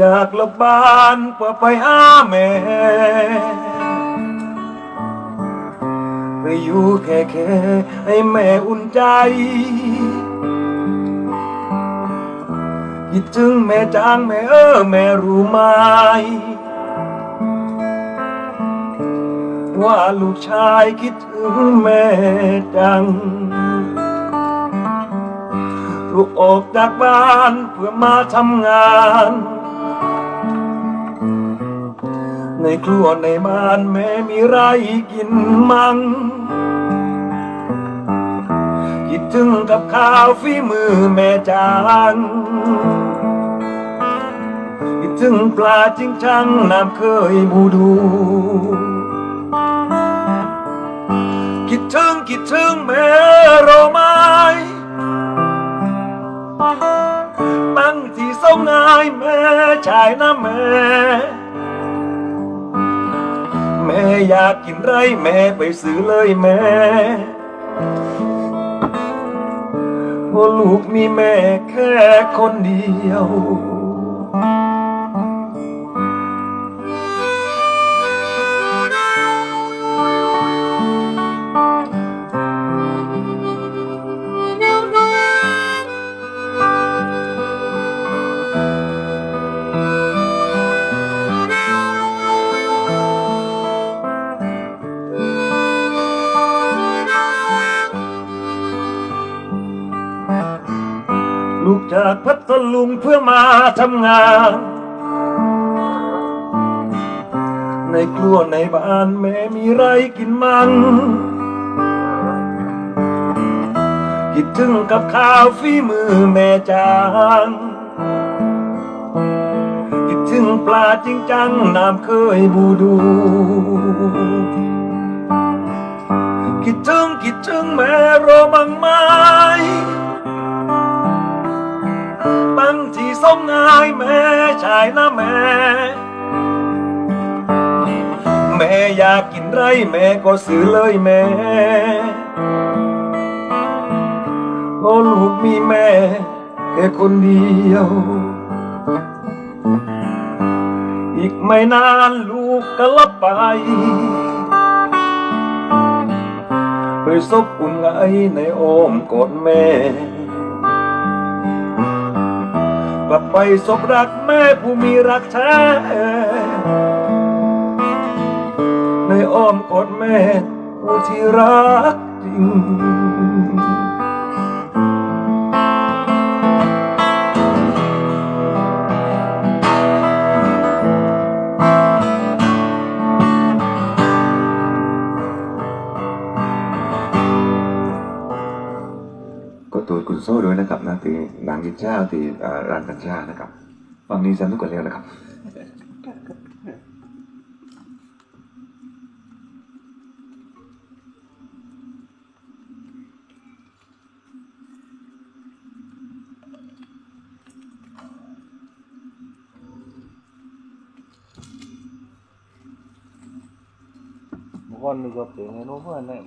จากกลับบ้านเพื่อไปหาแม่ไปอยู่แค่แค่ให้แม่อุ่นใจคิดถึงแม่จางแม่เออแม่รู้ไหมว่าลูกชายคิดถึงแม่จัง ลูกออกจากบ้านเพื่อมาทำงาน ในครัวในบ้านแม่มีไรกินมั่งคิดถึงกับข้าวฝีมือแม่จางคิดถึงปลาจริงจังน้ำเคยบูดู คิดถึงคิดถึงแม่โรไม้ตั้งที่สงายแม่ชายนะแม่ อยากกินไรแม่ไปซื้อเลยแม่เพราะลูกมีแม่แค่คนเดียว กจากพัทลุงเพื่อมาทำงาน ในครัวในบ้านแม่มีไรกินมั่งคิดถึงกับข้าวฝีมือแม่จางคิดถึงปลาจริงจังน้ำเคยบูดูคิดถึงคิดถึงแม่โรมังไม้ สมงายแม่ชายนะแม่ แม่อยากกินไรแม่ก็ซื้อเลยแม่พราะลูกมีแม่แค่คนเดียว อีกไม่นานลูกก็ลับไปไปซบอุ่นไอในอ้อมกอดแม่ กลับไปสบรักแม่ผู้มีรักแท้ในอ้อมกอดแม่ผู้ที่รักจริง โซ่ด้วยนะครับนะที่นางกินชาที่ร้านกัญชานะครับฟังนี้สนุกกันแล้วนะครับก่อนนึกว่าเป็นไงโน้เพื่อนเนี่ย